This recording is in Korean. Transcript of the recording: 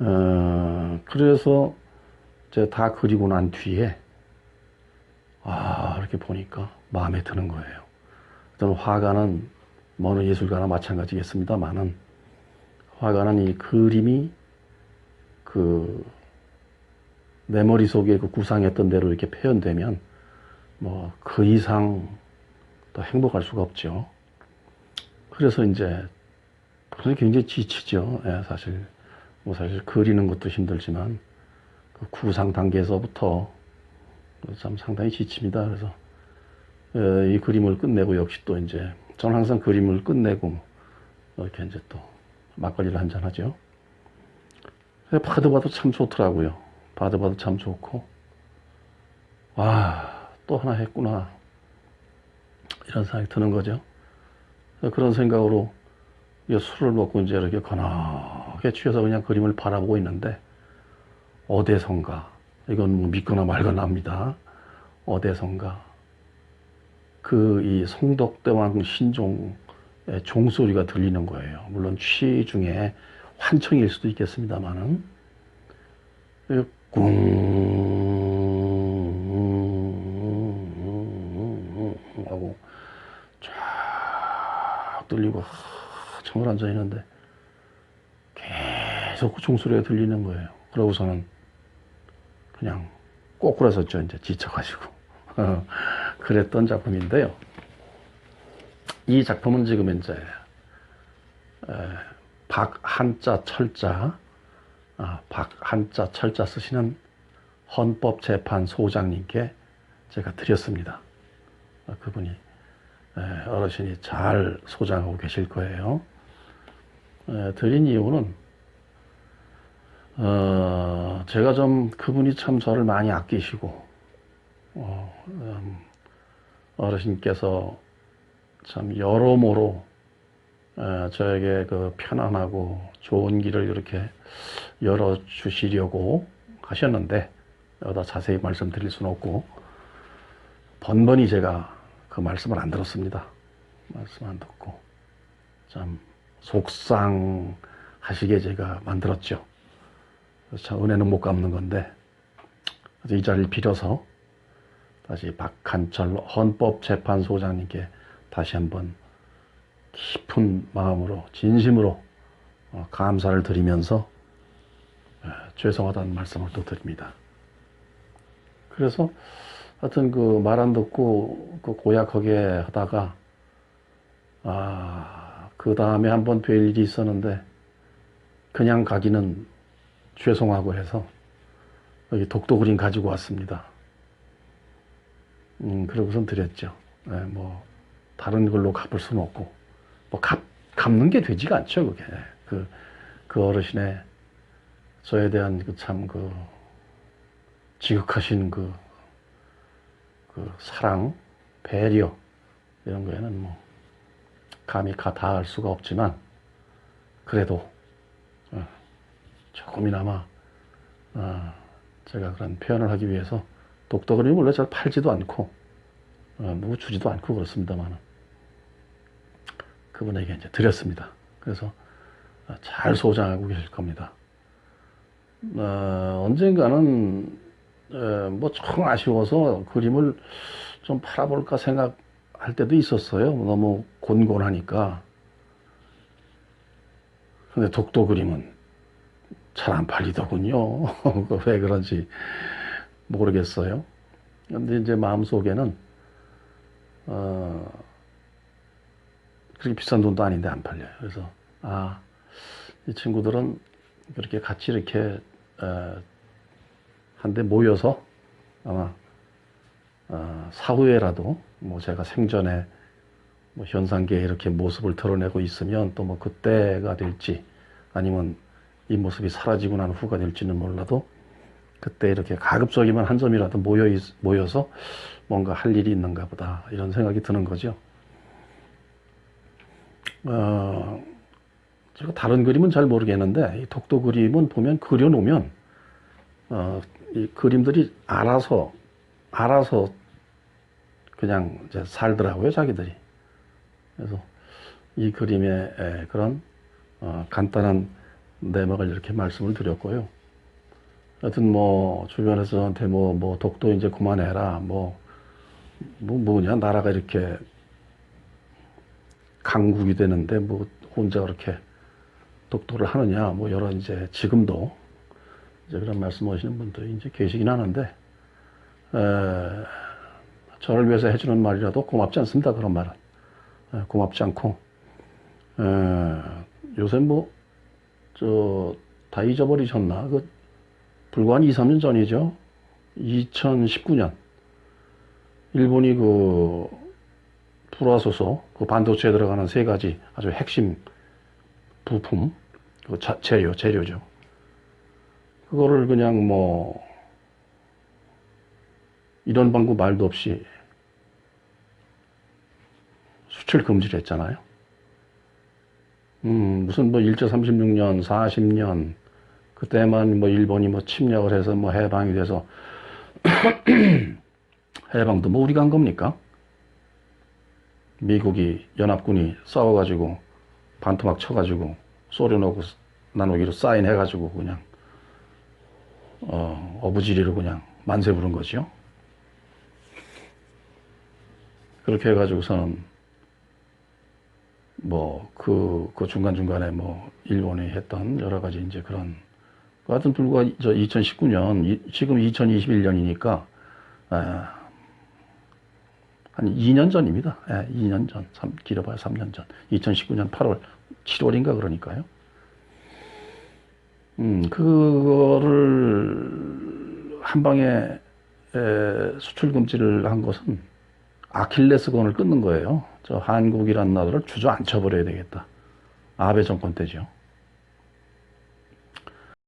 어, 그래서 제가 다 그리고 난 뒤에 아 이렇게 보니까 마음에 드는 거예요. 저는 화가는 뭐 어느 예술가나 마찬가지겠습니다만은 화가는 이 그림이 그 내 머릿속에 그 구상했던 대로 이렇게 표현되면 뭐 그 이상 더 행복할 수가 없죠. 그래서 이제 굉장히 지치죠. 예, 사실 뭐 사실 그리는 것도 힘들지만 그 구상 단계에서부터 참 상당히 지칩니다. 그래서 예, 이 그림을 끝내고 역시 또 이제 저는 항상 그림을 끝내고 이렇게 이제 또 막걸리를 한잔 하죠. 봐도 봐도 참 좋더라고요. 봐도 봐도 참 좋고 와, 또 하나 했구나. 이런 생각이 드는 거죠. 그런 생각으로 이 술을 먹고 이제 이렇게 거나게 취해서 그냥 그림을 바라보고 있는데 어디선가 이건 뭐 믿거나 말거나 합니다. 어디선가 그 이 성덕대왕 신종의 종소리가 들리는 거예요. 물론 취 중에 환청일 수도 있겠습니다만은 꿍 하고 쫙 들리고 한참을 앉아 있는데 계속 그 종소리가 들리는 거예요. 그러고서는 그냥 꼬꾸라섰죠. 이제 지쳐가지고. 그랬던 작품인데요. 이 작품은 지금 이제 에, 박한자 철자, 아, 박한자 철자 쓰시는 헌법재판소장님께 제가 드렸습니다. 아, 그분이 에, 어르신이 잘 소장하고 계실 거예요. 에, 드린 이유는 어, 제가 좀 그분이 참 저를 많이 아끼시고 어, 음, 어르신께서 참 여러모로 에, 저에게 그 편안하고 좋은 길을 이렇게 열어 주시려고 하셨는데 여기다 자세히 말씀드릴 수는 없고 번번이 제가 그 말씀을 안 들었습니다. 말씀 안 듣고 참 속상하시게 제가 만들었죠. 참 은혜는 못 갚는 건데 이 자리를 빌어서 다시 박한철 헌법재판소장님께 다시 한번 깊은 마음으로 진심으로 어, 감사를 드리면서 에, 죄송하다는 말씀을 또 드립니다. 그래서 하여튼 그 말 안 듣고 그 고약하게 하다가 아, 그 다음에 한 번 뵐 일이 있었는데 그냥 가기는 죄송하고 해서 여기 독도 그림 가지고 왔습니다. 음, 그러고선 드렸죠. 예, 뭐, 다른 걸로 갚을 수는 없고, 뭐, 갚, 갚는 게 되지가 않죠, 그게. 그, 그 어르신의 저에 대한 그 참 그, 지극하신 그, 그 사랑, 배려, 이런 거에는 뭐, 감히 가 닿을 수가 없지만, 그래도, 어, 조금이나마, 어, 제가 그런 표현을 하기 위해서 독도 그림이 원래 잘 팔지도 않고, 어, 누구 주지도 않고 그렇습니다만, 그분에게 이제 드렸습니다. 그래서 어, 잘 소장하고 계실 겁니다. 어, 언젠가는, 에, 뭐, 좀 아쉬워서 그림을 좀 팔아볼까 생각 할 때도 있었어요. 너무 곤곤하니까. 근데 독도 그림은 잘 안 팔리더군요. 왜 그런지 모르겠어요. 근데 이제 마음속에는, 어, 그렇게 비싼 돈도 아닌데 안 팔려요. 그래서, 아, 이 친구들은 그렇게 같이 이렇게, 어, 한데 모여서 아마, 어, 사후에라도 뭐 제가 생전에 뭐 현상계에 이렇게 모습을 드러내고 있으면 또 뭐 그때가 될지 아니면 이 모습이 사라지고 난 후가 될지는 몰라도 그때 이렇게 가급적이면 한 점이라도 모여 있- 모여서 뭔가 할 일이 있는가 보다 이런 생각이 드는 거죠. 어, 제가 다른 그림은 잘 모르겠는데 이 독도 그림은 보면 그려놓으면 어, 이 그림들이 알아서 알아서 그냥 살더라고요 자기들이. 그래서 이 그림의 에, 그런 어, 간단한 내막을 이렇게 말씀을 드렸고요. 하여튼 뭐 주변에서 저한테 뭐, 뭐 독도 이제 그만해라 뭐, 뭐 뭐냐 나라가 이렇게 강국이 되는데 뭐 혼자 그렇게 독도를 하느냐 뭐 여러 이제 지금도 이제 그런 말씀하시는 분들이 이제 계시긴 하는데 에, 저를 위해서 해주는 말이라도 고맙지 않습니다 그런 말은. 에, 고맙지 않고. 에, 요새 뭐 저 다 잊어버리셨나? 그 불과 한 2, 3년 전이죠. 2019년. 일본이 그 불화소소 그 반도체에 들어가는 세 가지 아주 핵심 부품 그 자- 재료 재료죠. 그거를 그냥 뭐 이런 방구 말도 없이 수출 금지를 했잖아요. 음, 무슨 뭐 일제 36년, 40년 그때만 뭐 일본이 뭐 침략을 해서 뭐 해방이 돼서 해방도 뭐 우리가 한 겁니까? 미국이 연합군이 싸워가지고 반토막 쳐가지고 소련하고 나누기로 사인해가지고 그냥 어, 어부지리로 그냥 만세 부른 거죠. 그렇게 해가지고서는 뭐 그 그 중간 중간에 뭐 일본이 했던 여러 가지 이제 그런 그 하여튼 불과 저 2019년 이- 지금 2021년이니까 아, 한 2년 전입니다. 예, 2년 전, 삼- 길어봐야 3년 전. 2019년 8월, 7월인가 그러니까요. 음, 그거를 한 방에 에, 수출 금지를 한 것은 아킬레스건을 끊는 거예요. 저 한국이라는 나라를 주저앉혀 버려야 되겠다. 아베 정권 때죠.